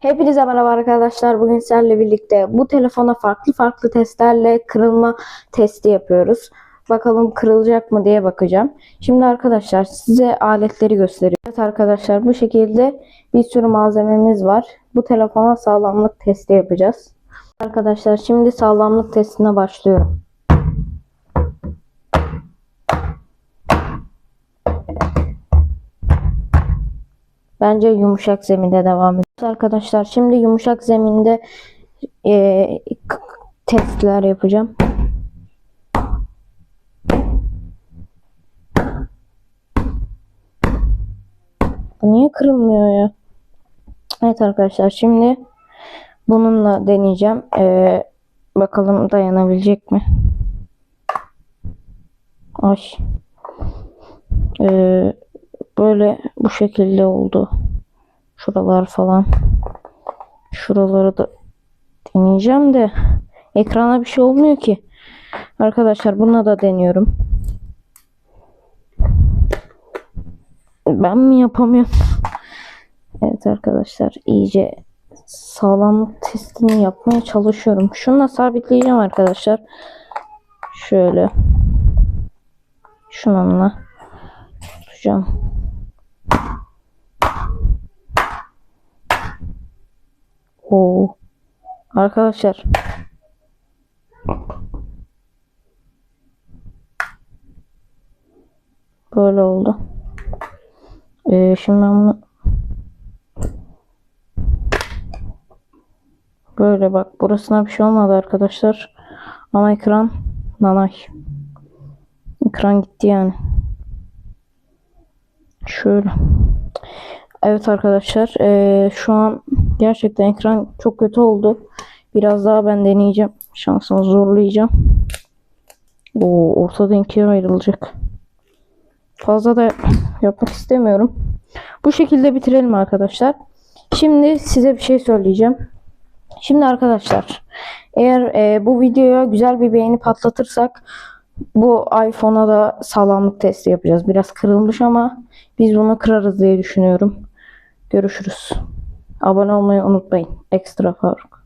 Hepinize merhaba arkadaşlar. Bugün sizlerle birlikte bu telefona farklı farklı testlerle kırılma testi yapıyoruz. Bakalım kırılacak mı diye bakacağım. Şimdi arkadaşlar size aletleri gösteriyorum. Evet arkadaşlar bu şekilde bir sürü malzememiz var. Bu telefona sağlamlık testi yapacağız. Arkadaşlar şimdi sağlamlık testine başlıyorum. Bence yumuşak zeminde devam ediyoruz. Arkadaşlar şimdi yumuşak zeminde k- testler yapacağım. Niye kırılmıyor ya? Evet arkadaşlar şimdi bununla deneyeceğim. Eee, bakalım dayanabilecek mi? Ay. Eee, böyle bu şekilde oldu. Şuralar falan. Şuraları da deneyeceğim de ekrana bir şey olmuyor ki. Arkadaşlar bununla da deniyorum. Ben mi yapamıyorum? Evet arkadaşlar iyice sağlamlık testini yapmaya çalışıyorum. Şununla sabitleyeceğim arkadaşlar. Şöyle. Şununla tutacağım. Oo. Arkadaşlar. Böyle oldu. Ee, şimdi ben bunu böyle bak burasına bir şey olmadı arkadaşlar. Ama ekran nanay. Ekran gitti yani. Şöyle. Evet arkadaşlar eee, şu an gerçekten ekran çok kötü oldu. Biraz daha ben deneyeceğim. Şansımı zorlayacağım. Oo, ortadan ikiye ayrılacak. Fazla da yapmak istemiyorum. Bu şekilde bitirelim arkadaşlar. Şimdi size bir şey söyleyeceğim. Şimdi arkadaşlar eğer eee, bu videoya güzel bir beğeni patlatırsak bu iPhone'a da sağlamlık testi yapacağız. Biraz kırılmış ama biz bunu kırarız diye düşünüyorum. Görüşürüz. Abone olmayı unutmayın. Ekstra Faruk.